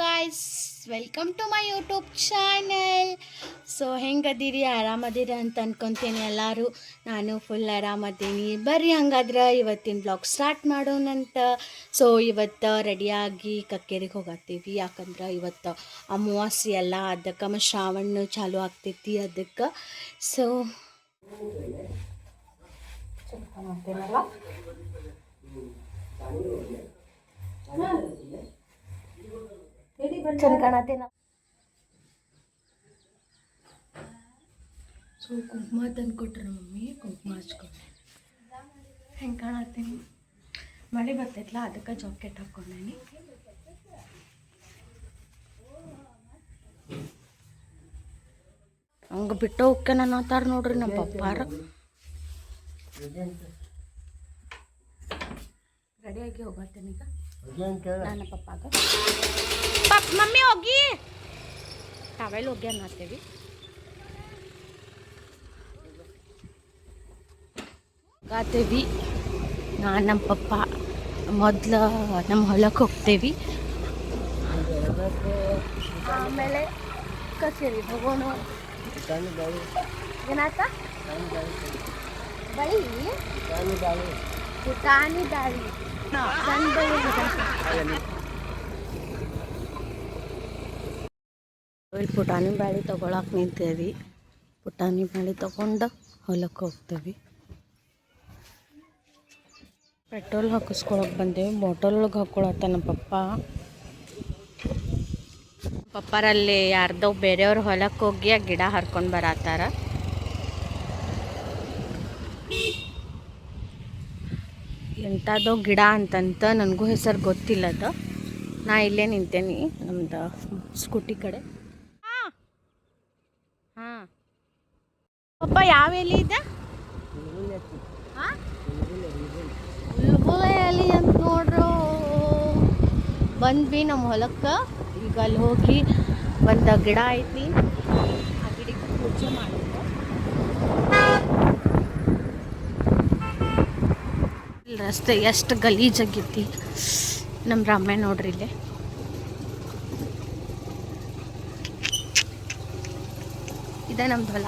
Guys welcome to my YouTube channel so ಹೆಂಗದೀರಿ? ಆರಾಮದಿರಿ ಅಂತ ಅನ್ಕೊತೀನಿ ಎಲ್ಲರೂ. ನಾನು ಫುಲ್ ಆರಾಮದೀನಿ. ಬರ್ರಿ ಹಂಗಾದ್ರೆ ಇವತ್ತಿನ ಬ್ಲಾಗ್ ಸ್ಟಾರ್ಟ್ ಮಾಡೋಣಂತ ಸೊ ಇವತ್ತು ರೆಡಿಯಾಗಿ ಕಕ್ಕೇರಿಗೆ ಹೋಗತ್ತೀವಿ. ಯಾಕಂದ್ರೆ ಇವತ್ತು ಅಮಾವಾಸ್ಯೆ ಎಲ್ಲ ಅದಕ್ಕೆ ಮತ್ತು ಶ್ರಾವಣ ಚಾಲು ಆಗ್ತೈತಿ ಅದಕ್ಕೆ. ಸೊ ಚಂದ ಸೊ ಕುಂಕುಮ ತಂದು ಕೊಟ್ರು ಮಮ್ಮಿ ಕುಂಕುಮ ಹಚ್ಕೊಂಡೆ. ಹೆಂಗೆ ಕಾಣತ್ತೀನಿ ಮಳೆ ಬರ್ತೈತಲ್ಲ ಅದಕ್ಕೆ ಜಾಕೆಟ್ ಹಾಕ್ಕೊಂಡೇನಿ. ಹಂಗೆ ಬಿಟ್ಟು ಹೋಗ್ಕೆ ನಾನು ಆತಾರ ನೋಡ್ರಿ ನಮ್ಮ ಪಪ್ಪಾರ. ರೆಡಿಯಾಗಿ ಹೋಗತ್ತೇನೆ ಈಗ ನನ್ನ ಪಪ್ಪಾಗ ಪಪ್ ಮಮ್ಮಿ ಹೋಗಿ ಟವೆಲ್ ಹೋಗಿ ಅನ್ನತ್ತೀವಿ ಹೋಗಾತೇವಿ ನಾನು ನಮ್ಮ ಪಪ್ಪ ಮೊದ್ಲು ನಮ್ಮ ಹೊಲಕ್ಕೆ ಹೋಗ್ತೇವಿ ಆಮೇಲೆ ಕಚೇರಿ ಹೋಗೋಣ ಏನಾತ ಬಳಿ ಪುಟಾಣಿ ದಾಳಿ ಸಣ್ಣ ಬಳಿ ಇಲ್ಲಿ ಪುಟಾಣಿ ಬಾಳೆ ತೊಗೊಳಕ್ಕೆ ನಿಂತೇವಿ. ಪುಟಾಣಿ ಬಾಳೆ ತೊಗೊಂಡು ಹೊಲಕ್ಕೆ ಹೋಗ್ತೇವಿ. ಪೆಟ್ರೋಲ್ ಹಾಕಿಸ್ಕೊಳಕ್ಕೆ ಬಂದೇವಿ. ಒಳಗೆ ಹಾಕ್ಕೊಳತ್ತ ನಮ್ಮ ಪಪ್ಪ. ಪಪ್ಪರಲ್ಲಿ ಯಾರ್ದೋ ಬೇರೆಯವ್ರ ಹೊಲಕ್ಕೆ ಹೋಗಿ ಆ ಗಿಡ ಹರ್ಕೊಂಡು ಬರತ್ತಾರ. ಎಂಥದೋ ಗಿಡ ಅಂತಂತ ನನಗೂ ಹೆಸರು ಗೊತ್ತಿಲ್ಲ ಅದು. ನಾ ಇಲ್ಲೇ ನಿಂತೇನಿ ನಮ್ದು ಸ್ಕೂಟಿ ಕಡೆ. ಹಾಂ. ಪಪ್ಪ, ಯಾವ ಎಲೆ ಇದೆ? ಎಲೆ ಅಂತ ನೋಡ್ರು. ಬಂದ್ವಿ ನಮ್ಮ ಹೊಲಕ್ಕೆ. ಈಗ ಅಲ್ಲಿ ಹೋಗಿ ಒಂದು ಗಿಡ ಐತಿ. ಆ ಗಿಡಕ್ಕೆ ಪೂಜೆ ಮಾಡಿದ್ರು ಇಲ್ಲಿ ರಸ್ತೆ ಎಷ್ಟು ಗಲೀಜಾಗೈತಿ ನಮ್ಮ ರಾಮೆ ನೋಡ್ರಿ ಇಲ್ಲಿ. ಇದೆ ನಮ್ದು ಹೊಲ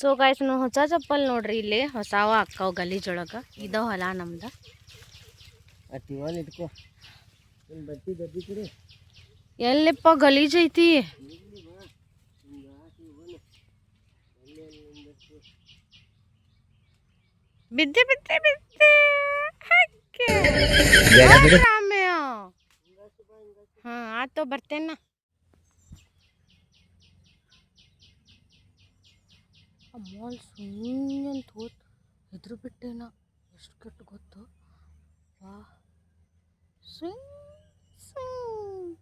ಸೊ ಗಾಯ್ಸ್ ನಾವು ಹೊಸ ಚಪ್ಪಲ್ ನೋಡ್ರಿ ಇಲ್ಲಿ. ಹೊಸಾವ ಅಕ್ಕಾವ ಗಲೀಜೊಳಗೆ. ಇದ ಹೊಲ ನಮ್ದು. ಎಲ್ಲಿಪ್ಪ ಗಲೀಜ್ ಐತಿ? ಬಿದ್ದೆ ಬಿದ್ದೆ ಬಿದ್ದೆ ಹಕ್ಕೆ. ಹಾಂ ರಾಮಯ್ಯ. ಹಾ ಆತೋ ಬರ್ತೇನ ಮಾಲ್ ಸುಮ್ಮನೆ ಅಂತ ಹೋತ್ ಎದುರು ಬಿಟ್ಟೇನ ಎಷ್ಟು ಕೆಟ್ಟ ಗೊತ್ತು? ವಾ. ಸ್ವಿಂಗ್ ಸುಮ್.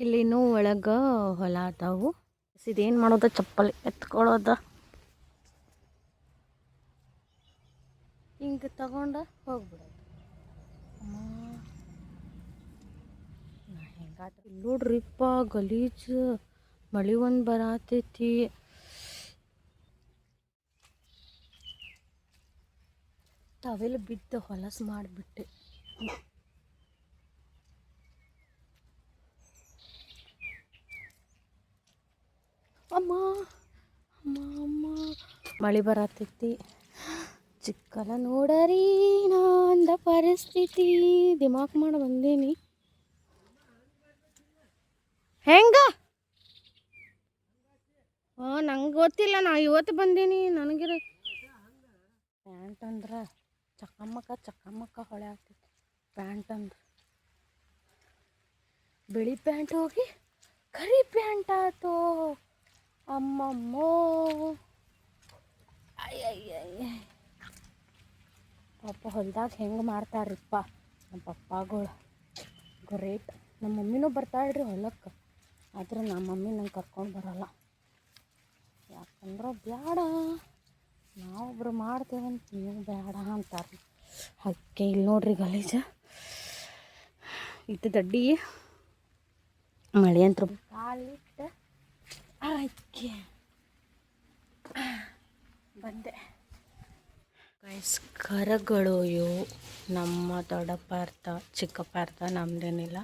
ಇಲ್ಲಿ ಇನ್ನೂ ಒಳಗೆ ಹೊಲ ಅದಾವು. ಇದೇನು ಮಾಡೋದ? ಚಪ್ಪಲಿ ಎತ್ಕೊಳ್ಳೋದ. ಹಿಂಗೆ ತಗೊಂಡು ಹೋಗ್ಬಿಡೋದು. ನೋಡ್ರಿಪ್ಪ ಗಲೀಜ್, ಮಳೆ ಒಂದು ಬರತೈತಿ. ತಾವೆಲ್ಲ ಬಿದ್ದು ಹೊಲಸು ಮಾಡಿಬಿಟ್ಟೆ. ಅಮ್ಮ ಅಮ್ಮ ಅಮ್ಮ. ಮಳೆ ಬರತೈತಿ. ಚಿಕ್ಕಲ ನೋಡರಿ ನಂದ ಪರಿಸ್ಥಿತಿ. ದಿಮಾಕ್ ಮಾಡಿ ಬಂದೀನಿ. ಹೆಂಗ? ಹಾಂ ನಂಗೆ ಗೊತ್ತಿಲ್ಲ, ನಾ ಇವತ್ತು ಬಂದೀನಿ. ನನಗಿರ ಪ್ಯಾಂಟ್ ಅಂದ್ರೆ ಚಕ್ಕಮ್ಮಕ್ಕ ಚಕ್ಕಮ್ಮಕ್ಕ ಹೊಳೆ ಆಗ್ತೈತಿ. ಪ್ಯಾಂಟ್ ಅಂದ್ರೆ ಬಿಳಿ ಪ್ಯಾಂಟ್ ಹೋಗಿ, ಕರಿ ಪ್ಯಾಂಟ್ ಆತು. ಅಮ್ಮಮ್ಮೋ. ಅಯ್ಯ ಪಾಪ ಹೊಲ್ದಾಗ ಹೆಂಗೆ ಮಾಡ್ತಾರ್ರಿಪ್ಪ ನಮ್ಮ ಪಪ್ಪಾಗಳು ಗ್ರೇಟ್ ನಮ್ಮ ಮಮ್ಮಿನೂ ಬರ್ತಾಳ್ರಿ ಹೊಲಕ್ಕೆ ಆದ್ರೆ ನಮ್ಮ ಮಮ್ಮಿ ನಂಗೆ ಕರ್ಕೊಂಡು ಬರೋಲ್ಲ ಯಾಕಂದ್ರೆ ಬೇಡ ನಾವೊಬ್ರು ಮಾಡ್ತೇವಂತ ನೀವು ಬೇಡ ಅಂತಾರೆ ಹಕ್ಕೆ ಇಲ್ಲಿ ನೋಡ್ರಿ ಗಲೀಜ ಇದು ದಡ್ಡಿ ಮಳೆ ಅಂತ ಕಾಲಿಟ್ಟು ಆಯ್ಕೆ ಬಂದೆ. ಗೈಸ್ ಇವು ನಮ್ಮ ದೊಡ್ಡಪ್ಪ ಅರ್ಥ ಚಿಕ್ಕಪ್ಪ ಅರ್ಥ ನಮ್ದೇನಿಲ್ಲ.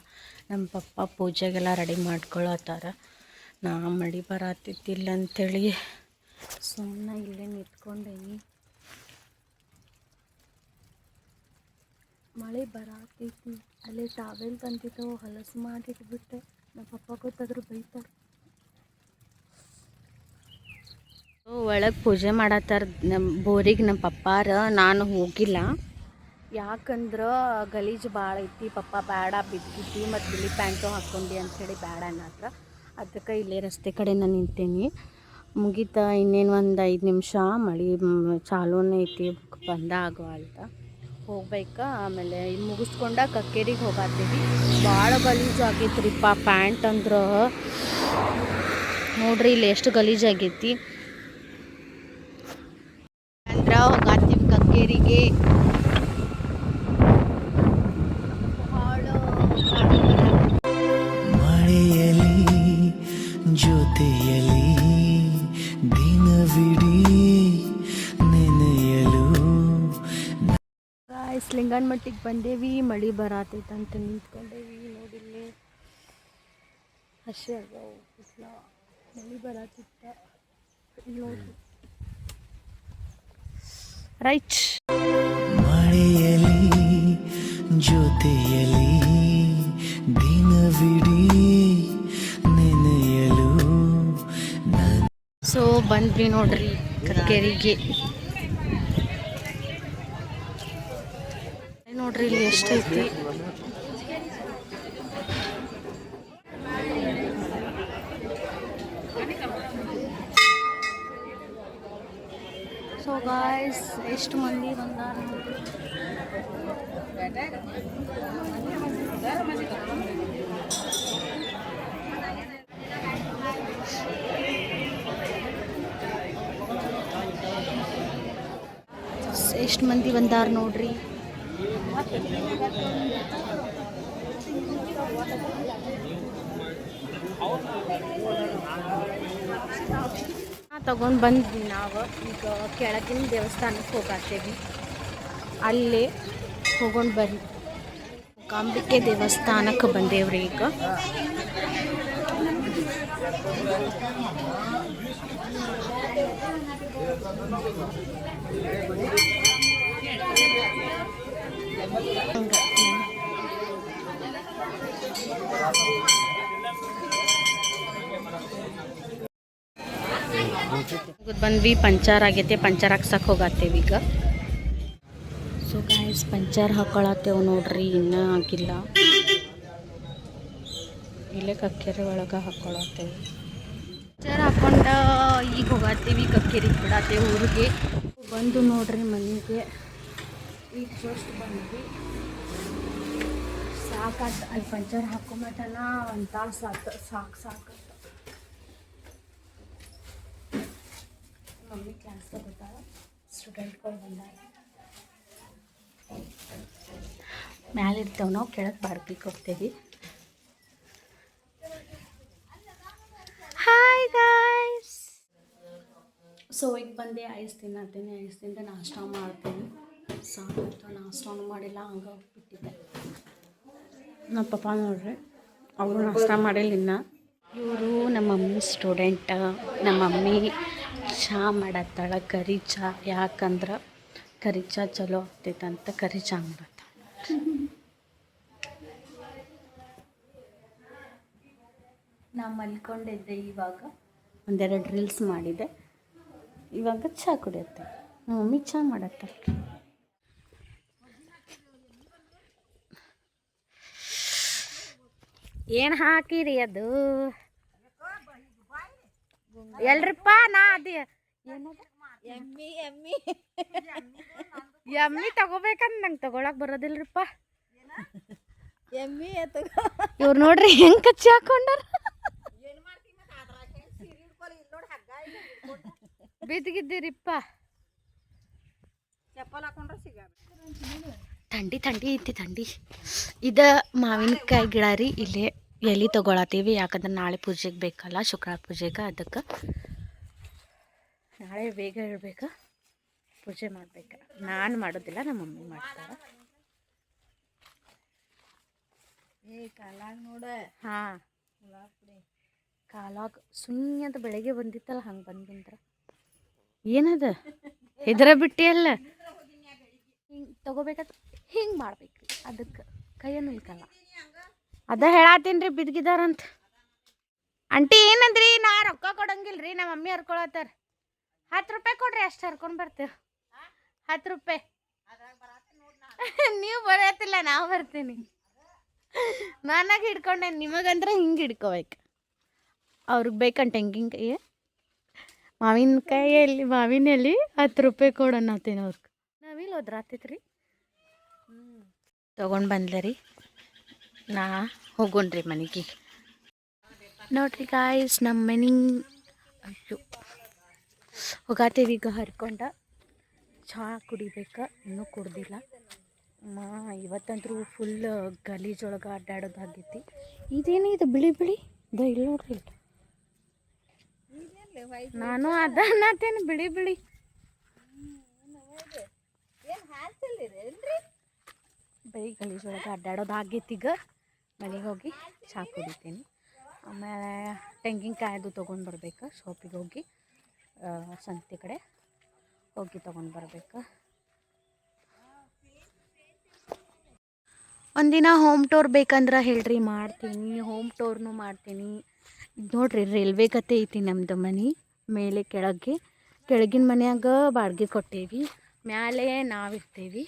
ನಮ್ಮ ಪಪ್ಪ ಪೂಜೆಗೆಲ್ಲ ರೆಡಿ ಮಾಡ್ಕೊಳತ್ತಾರ. ನಾ ಮಡಿ ಬರತ್ತಿದ್ದಿಲ್ಲ ಅಂಥೇಳಿ ಸುಮ್ಮನೆ ಇಲ್ಲೇ ನಿಂತ್ಕೊಂಡೇನಿ. ಮಳೆ ಬರತ್ತೈತಿ ಅಲ್ಲಿ ಟಾವೆಲ್ ತಂದಿದ್ದವು ಹೊಲಸು ಮಾಡಿಟ್ಬಿಟ್ಟೆ. ನಮ್ಮ ಪಪ್ಪ ಗೊತ್ತಾದ್ರೂ ಬೈತಾರೆ. ಒಳಗೆ ಪೂಜೆ ಮಾಡತ್ತಾರ ನಮ್ಮ ಬೋರಿಗೆ ನಮ್ಮ ಪಪ್ಪಾರ, ನಾನು ಹೋಗಿಲ್ಲ. ಯಾಕಂದ್ರೆ ಗಲೀಜು ಭಾಳ ಐತಿ, ಪಪ್ಪ ಬೇಡ ಬಿದ್ದಿತ್ತು ಮತ್ತು ಬಿಳಿ ಪ್ಯಾಂಟು ಹಾಕ್ಕೊಂಡಿ ಅಂಥೇಳಿ ಬೇಡ ಅನ್ನತ್ರ. ಅದಕ್ಕೆ ಇಲ್ಲೇ ರಸ್ತೆ ಕಡೆ ನಾನು ನಿಂತೀನಿ. ಮುಗೀತ ಇನ್ನೇನು ಒಂದು ಐದು ನಿಮಿಷ, ಮಳೆ ಚಾಲೂನೇ ಐತಿ, ಬಂದ ಅಂತ. ಹೋಗ್ಬೇಕಾ, ಆಮೇಲೆ ಮುಗಿಸ್ಕೊಂಡ ಕಕ್ಕೇರಿಗೆ ಹೋಗತ್ತೀವಿ ಭಾಳ ಗಲೀಜು ಆಗೈತ್ರಿಪ್ಪ ಪ್ಯಾಂಟ್ ಅಂದ್ರೆ. ನೋಡ್ರಿ, ಇಲ್ಲಿ ಎಷ್ಟು ಗಲೀಜು ಆಗೈತಿ ಅಂದ್ರ ಹೋಗಾತೀವಿ ಕಕ್ಕೇರಿಗೆ ಮಳೆಯಲಿ ಜೊತೆಯಲಿ ದಿನವಿಡೀ ನೆನೆಯಲು ಗಾಯ್ಸ್ ಲಿಂಗನ್ ಮಟ್ಟಿಗೆ ಬಂದೇವಿ ಮಳಿ ಬರತೈತಂತ ಅಂತ ನಿಂತ್ಕೊಂಡೇವಿ ನೋಡಿಲ್ಲಿ. ಹಸಿ ಬಿಸ್ಲ ಮಳಿ ಬರತ್ತಿತ್ತ ಇಲ್ಲಿ ನೋಡ್ರಿ. ರೈಟ್ ಮಳೆಯಲಿ ಜೊತೆಯಲಿ ದಿನವಿಡೀ ನೆನೆಯಲು ಸೊ ಬಂದ್ವಿ ನೋಡ್ರಿ ಕಕ್ಕೇರಿಗೆ ನೋಡ್ರಿ ಇಲ್ಲಿ ಎಷ್ಟೈತಿ. ಸೊ ಗಾಯ್ಸ್ ಎಷ್ಟು ಮಂದಿ ಬಂದಾರ ನೋಡ್ರಿ. ಎಷ್ಟು ಮಂದಿ ಬಂದಾರ ನೋಡ್ರಿ ತಗೊಂಡು ಬಂದ್ವಿ ನಾವು. ಈಗ ಕೆಳಗಿನ ದೇವಸ್ಥಾನಕ್ಕೆ ಹೋಗತ್ತೇವಿ ಅಲ್ಲೇ ಹೋಗೊಂಡು ಬರ್ರಿ ಕಾಂಬಿಕೆ ದೇವಸ್ಥಾನಕ್ಕೆ ಬಂದೇವ್ರಿ ಈಗ. ಹಂಗ ಮುಗಿದ್ ಬಂದ್ವಿ, ಪಂಚರ್ ಆಗೈತೆ, ಪಂಚರ್ ಹಾಕ್ಸಕ್ಕೆ ಹೋಗತ್ತೇವೆ ಈಗ. ಸೊ ಗಾಯ್ಸ್ ಪಂಚರ್ ಹಾಕೊಳತ್ತೇವು ನೋಡ್ರಿ, ಇನ್ನೂ ಆಗಿಲ್ಲ. ಇಲ್ಲೇ ಕಕ್ಕೇರಿ ಒಳಗೆ ಹಾಕೊಳತ್ತೇವೆ. ಪಂಚರ್ ಹಾಕೊಂಡ ಈಗ ಹೋಗತ್ತೀವಿ ಕಕ್ಕೇರಿ ಬಿಡತ್ತೇವೆ ಊರಿಗೆ. ಬಂದು ನೋಡ್ರಿ ಮನೆಗೆ. ಈಗ ಜಸ್ಟ್ ಬಂದ್ವಿ. ಸಾಕ ಅಲ್ಲಿ ಪಂಚರ್ ಹಾಕೊಂಬಟನ ಒಂದು ತಾಸು ಸಾಕ್, ಸಾಕು ಸಾಕು. ಮಮ್ಮಿ ಕ್ಲಾಸ್ ತಗೋತಾಳ ಸ್ಟೂಡೆಂಟ್ಗಳು ಬಂದಾಗ. ಮ್ಯಾಲೆ ಇರ್ತೇವೆ ನಾವು ಕೆಳಗೆ ಬಾರ್ಬಿಗೆ ಹೋಗ್ತೇವೆ. ಹಾಯ್ ಗಾಯ್ಸ್ ಸೊ ಈಗ ಬಂದು, ಐಸ್ ತಿನ್ನತೀನಿ ಐಸ್ ತಿಂದ ನಾಷ್ಟ ಮಾಡ್ತೀನಿ. ಸಾಕು ನಾಷ್ಟನೂ ಮಾಡಿಲ್ಲ, ಹಂಗೆ ಹೋಗ್ಬಿಟ್ಟಿದ್ದೆ. ನಮ್ಮ ಪಪ್ಪ ನೋಡ್ರಿ, ಅವರು ನಾಷ್ಟ ಮಾಡಿಲ್ಲ ಇನ್ನು. ಇವರು ನಮ್ಮ ಮಮ್ಮಿ ಸ್ಟೂಡೆಂಟ ನಮ್ಮ ಮಮ್ಮಿ ಚಹಾ ಮಾಡತ್ತಾಳ ಕರಿ ಚಹಾ ಯಾಕಂದ್ರೆ ಕರಿ ಚಹಾ ಚಲೋ ಆಗ್ತೈತೆ ಅಂತ ಕರಿ ಚಹಾ ಮಾಡತ್ತಾಳೆ. ನಾ ಮಲ್ಕೊಂಡಿದ್ದೆ ಇವಾಗ. ಒಂದೆರಡು ರೀಲ್ಸ್ ಮಾಡಿದೆ. ಇವಾಗ ಚಹಾ ಕುಡಿಯುತ್ತೆ. ನಮ್ಮ ಮಮ್ಮಿ ಚಹಾ ಮಾಡತ್ತಾಳ. ಏನು ಹಾಕಿರಿ ಅದು? ಎಲ್ರಿಪ್ಪ ನಾ ಅದೇ. ಎಮ್ಮಿ ಎಮ್ಮಿ. ಎಮ್ಮಿ ತಗೋಬೇಕಂದ್ ನಂಗೆ ತಗೊಳಕ್ ಬರೋದಿಲ್ರಿಪ್ಪ. ಎಮ್ಮಿ ಇವ್ರು ನೋಡ್ರಿ ಹೆಂಗ್ ಕಚ್ಚಿ ಹಾಕೊಂಡಾರ. ಬಿದ್ದಿದ್ದೀರಿಪ್ಪ ಚಪ್ಪಲ್ ಹಾಕೊಂಡ್ರೆ ಸಿಗ ಥಂಡಿ ಥಂಡಿ ಐತಿ ಥಂಡಿ. ಇದ ಮಾವಿನಕಾಯಿ ಗಿಡ ರೀ ಇಲ್ಲೇ ಎಲೆ ತಗೊಳತ್ತೀವಿ? ಯಾಕಂದ್ರೆ ನಾಳೆ ಪೂಜೆಗೆ ಬೇಕಲ್ಲ ಶುಕ್ರವಾರ ಪೂಜೆಗೆ ಅದಕ್ಕೆ ನಾಳೆ ಬೇಗ ಇರ್ಬೇಕು ಪೂಜೆ ಮಾಡ್ಬೇಕು? ನಾನು ಮಾಡೋದಿಲ್ಲ ನಮ್ಮ ಮಮ್ಮಿ ಮಾಡ್ತಾರೆ. ಹಾಂ. ಕಾಲಾಗ ಸುಮ್ಮನೆ ಅಂತ ಬೆಳಗ್ಗೆ ಬಂದಿತ್ತಲ್ಲ ಹಂಗೆ ಬಂದಿಂದ್ರ ಏನದ? ಹೆದರ ಬಿಟ್ಟಿ ಅಲ್ಲ ಹಿಂಗೆ ತಗೋಬೇಕಾದ್ರೆ ಹಿಂಗೆ ಮಾಡ್ಬೇಕ್ರಿ. ಅದಕ್ಕೆ ಕೈಯನ್ನು ಇಲ್ಕಲ್ಲ ಅದ ಹೇಳತ್ತೀನಿ ರೀ ಬಿದ್ಗಿದಾರಂತ. ಆಂಟಿ ಏನಂದ್ರಿ? ನಾ ರೊಕ್ಕ ಕೊಡಂಗಿಲ್ರಿ ನಮ್ಮ ಮಮ್ಮಿ ಹರ್ಕೊಳತ್ತಾರ. ಹತ್ತು ರೂಪಾಯಿ ಕೊಡ್ರಿ, ಅಷ್ಟು ಹರ್ಕೊಂಡು ಬರ್ತೇವೆ. ಹತ್ತು ರೂಪಾಯಿ. ನೀವು ಬರತ್ತಿಲ್ಲ, ನಾವು ಬರ್ತೀನಿ. ನಾನಾಗ ಹಿಡ್ಕೊಂಡೆ, ನಿಮಗಂದ್ರೆ ಹಿಂಗೆ ಹಿಡ್ಕೋಬೇಕು. ಅವ್ರಿಗೆ ಬೇಕಂತ ತೆಂಗಿನಕಾಯಿ ಮಾವಿನಕಾಯಲ್ಲಿ, ಮಾವಿನಲ್ಲಿ ಹತ್ತು ರೂಪಾಯಿ ಕೊಡೋಣ ಅವ್ರಿಗೆ. ನಾವಿಲ್ಲಿ ರೀ ತೊಗೊಂಡು ಬಂದ್ಲೆ ರೀ ನಾ ಹೋಗೋಣ್ರಿ ಮನೆಗೆ. ನೋಡ್ರಿ ಗಾಯ್ಸ್ ನಮ್ಮ ಮನೆ ಅಯ್ಯೋ. ಹೋಗಾತೇವಿ ಈಗ ಹರ್ಕೊಂಡ ಚಹಾ ಕುಡಿಬೇಕು ಇನ್ನೂ ಕುಡ್ದಿಲ್ಲ. ಮಾ ಇವತ್ತಂತೂ ಫುಲ್ ಗಲೀಜೊಳಗೆ ಅಡ್ಡಾಡೋದಾಗೈತಿ. ಇದೇನು ಇದು ಬಿಳಿ ಬಿಳಿ? ಇದು ಇಲ್ಲಿ ನೋಡ್ರಿ. ನಾನು ಅದ ಅನ್ನತ್ತೇನೆ ಬಿಳಿ. ಬಿಳಿ ಬರೀ ಗಲೀಜೊಳಗೆ ಅಡ್ಡಾಡೋದಾಗೈತಿ ಈಗ. ಮನೆಗೆ ಹೋಗಿ ಚಹಾ ಕುಡಿತೀನಿ. ಆಮೇಲೆ ತೆಂಗಿನಕಾಯ್ದು ತೊಗೊಂಡು ಬರ್ಬೇಕು ಶಾಪಿಗೆ ಹೋಗಿ. ಸಂತೆ ಕಡೆ ಹೋಗಿ ತೊಗೊಂಡು ಬರ್ಬೇಕು. ಒಂದಿನ ಹೋಮ್ ಟೂರ್ ಬೇಕಂದ್ರೆ ಹೇಳ್ರಿ, ಮಾಡ್ತೀನಿ. ಹೋಮ್ ಟೂರ್ನು ಮಾಡ್ತೀನಿ. ಇದು ನೋಡ್ರಿ ರೈಲ್ವೆ ಕತೆ ಐತಿ ನಮ್ಮದು ಮನೆ ಮೇಲೆ ಕೆಳಗೆ. ಕೆಳಗಿನ ಮನೆಯಾಗ ಬಾಡಿಗೆ ಕೊಟ್ಟೇವಿ. ಮ್ಯಾಲೆ ನಾವಿರ್ತೀವಿ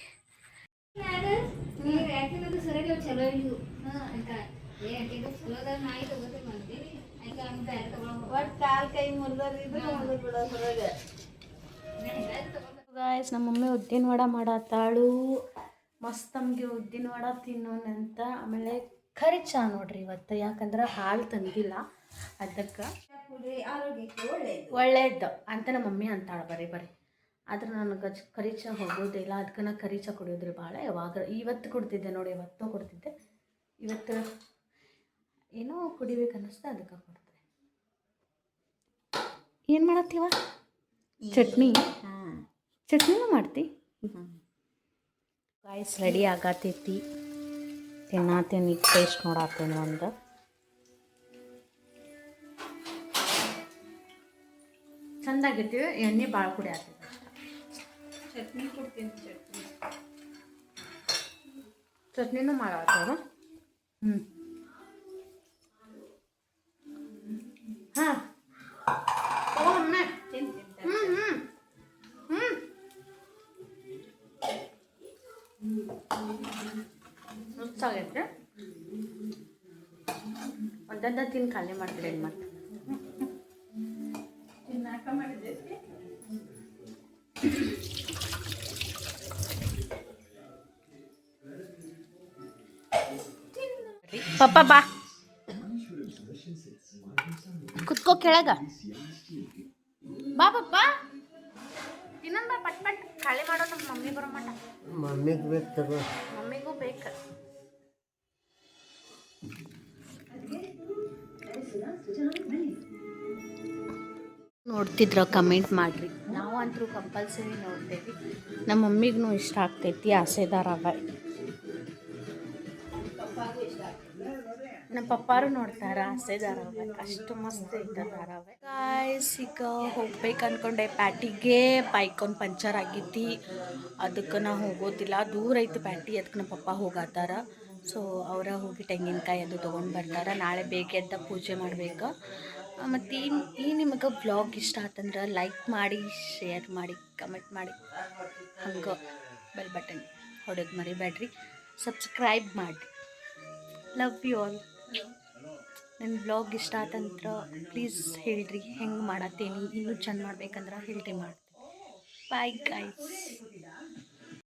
ಒಟ್ಟು ಕಾಲು ಕೈ ಮುರಿದ್ರಿದ್ರು ಮುರಿದು ಬಿಡೋ ಹೊರಗ. ಗಾಯ್ಸ್ ನಮ್ಮ ಮಮ್ಮಿ ಉದ್ದಿನ ವಡ ಮಾಡತ್ತಾಳು ಮಸ್ತ್ ನಮಗೆ ಉದ್ದಿನ ವಡ ತಿನ್ನೋನಂತ ಆಮೇಲೆ ಕರಿ ಚಾ ನೋಡ್ರಿ ಇವತ್ತು. ಯಾಕಂದ್ರೆ ಹಾಲು ತಂದಿಲ್ಲ. ಅದಕ್ಕೆ ಒಳ್ಳೇದು. ಅಂತ ನಮ್ಮ ಮಮ್ಮಿ ಅಂತಾಳೆ ಬರ್ರಿ ಬರೀ. ಆದ್ರೆ ನನಗೆ ಕರಿ ಚಾ ಹೋಗೋದಿಲ್ಲ ಅದಕ್ಕೆ ನಾನು ಕರಿ ಚಾ ಕುಡಿಯೋದ್ರಿ ಭಾಳ ಯಾವಾಗ ಇವತ್ತು ಕುಡ್ತಿದ್ದೆ ನೋಡಿ ಇವತ್ತು ಕುಡ್ತಿದ್ದೆ. ಇವತ್ತು ಏನೋ ಕುಡಿಬೇಕು ಅನ್ನಿಸ್ತಾ ಅದಕ್ಕೆ ಕೊಡ್ತೆ ಏನು ಮಾಡತ್ತೀವ? ಚಟ್ನಿ? ಹಾಂ. ಚಟ್ನಿನೂ ಮಾಡ್ತಿ? ಕಾಯಿಸ್ ರೆಡಿ ಆಗತೈತಿ. ತಿನ್ನತೀನಿ ಟೇಸ್ಟ್ ನೋಡತ್ತೇನೆ ಒಂದು. ಚಂದಾಗಿರ್ತೀವಿ. ಎಣ್ಣೆ ಭಾಳ ಕುಡಿ ಆಗ್ತೈತಿ ಚಟ್ನಿ ಕೊಡ್ತೀನಿ ಚಟ್ನಿ. ಚಟ್ನಿನೂ ಮಾಡತ್ತಾರ ಹ್ಞೂ ಹಾಂ. ಹ್ಞೂ ಹ್ಞೂ ಹ್ಞೂ ರುಚಾಗೈತೆ ಒಂದೊಂದ ತಿಂದು ಖಾಲಿ ಮಾಡ್ತೀರಿ ಏನು ಮತ್ತೆ ತಿನ್ನಾಕ ಮಾಡಿದ್ದೈತಿ ಪಪ್ಪ ಬಾ. ಕುತ್ಕೋ ಕೆಳಗ. ಬಾ ಪಪ್ಪ. ಇನ್ನೊಂದು ಬಾ ಪಟ್ ಪಟ್. ಖಾಲಿ ಮಾಡೋ ನಮ್ಮ ಮಮ್ಮಿ ಬರೋ ಮಟ ಮಮ್ಮಿಗೆ ಬೇಕು ತಗೋ. ಮಮ್ಮಿಗೂ ಬೇಕು. ನೋಡ್ತಿದ್ರ ಕಮೆಂಟ್ ಮಾಡ್ರಿ. ನಾವು ಅಂತೂ ಕಂಪಲ್ಸರಿ ನೋಡ್ತೇವೆ. ನಮ್ಮ ಮಮ್ಮಿಗೂ ಇಷ್ಟ ಆಗ್ತೈತಿ ಆಸೆದಾರ ಧಾರಾವಾಹಿ ನಮ್ಮ ಪಪ್ಪಾರು ನೋಡ್ತಾರ, ಆಸೆ ಧಾರಾವಾಹಿ. ಅಷ್ಟು ಮಸ್ತ್ ಐತೆ ಧಾರಾವಾಹಿ. ಗಾಯ್ಸ್ ಈಗ ಹೋಗ್ಬೇಕು ಅನ್ಕೊಂಡೆ ಪ್ಯಾಟಿಗೆ ಬೈಕ್ ಪಂಚರ್ ಆಗಿತ್ತು ಅದಕ್ಕೆ ನಾ ಹೋಗೋದಿಲ್ಲ, ದೂರ ಐತಿ ಪ್ಯಾಟಿ, ಅದಕ್ಕೆ ನಮ್ಮ ಪಪ್ಪ ಹೋಗತ್ತಾರ ಸೊ ಅವರ ಹೋಗಿ ತೆಂಗಿನಕಾಯಿ ಅದು ತೊಗೊಂಡು ಬರ್ತಾರ. ನಾಳೆ ಬೇಗ ಎದ್ದ ಪೂಜೆ ಮಾಡ್ಬೇಕು. ಮತ್ತು ಈ ಈ ನಿಮಗೆ ಬ್ಲಾಗ್ ಇಷ್ಟ ಆತಂದ್ರೆ ಲೈಕ್ ಮಾಡಿ ಶೇರ್ ಮಾಡಿ ಕಮೆಂಟ್ ಮಾಡಿ. ಹಂಗೆ ಬೆಲ್ ಬಟನ್ ಹೊಡೆದು ಮರಿಬೇಡ್ರಿ ಸಬ್ಸ್ಕ್ರೈಬ್ ಮಾಡಿ ಲವ್ ಯು ಆಲ್ ನನ್ನ ಬ್ಲಾಗ್ ಇಷ್ಟ ಆತಂತ್ರ ಪ್ಲೀಸ್ ಹೇಳ್ರಿ ಹೆಂಗೆ ಮಾಡತ್ತೀನಿ, ಇನ್ನೂ ಚೆಂದ ಮಾಡ್ಬೇಕಂದ್ರೆ ಹೇಳ್ರಿ ಮಾಡ್ತೀನಿ. Bye guys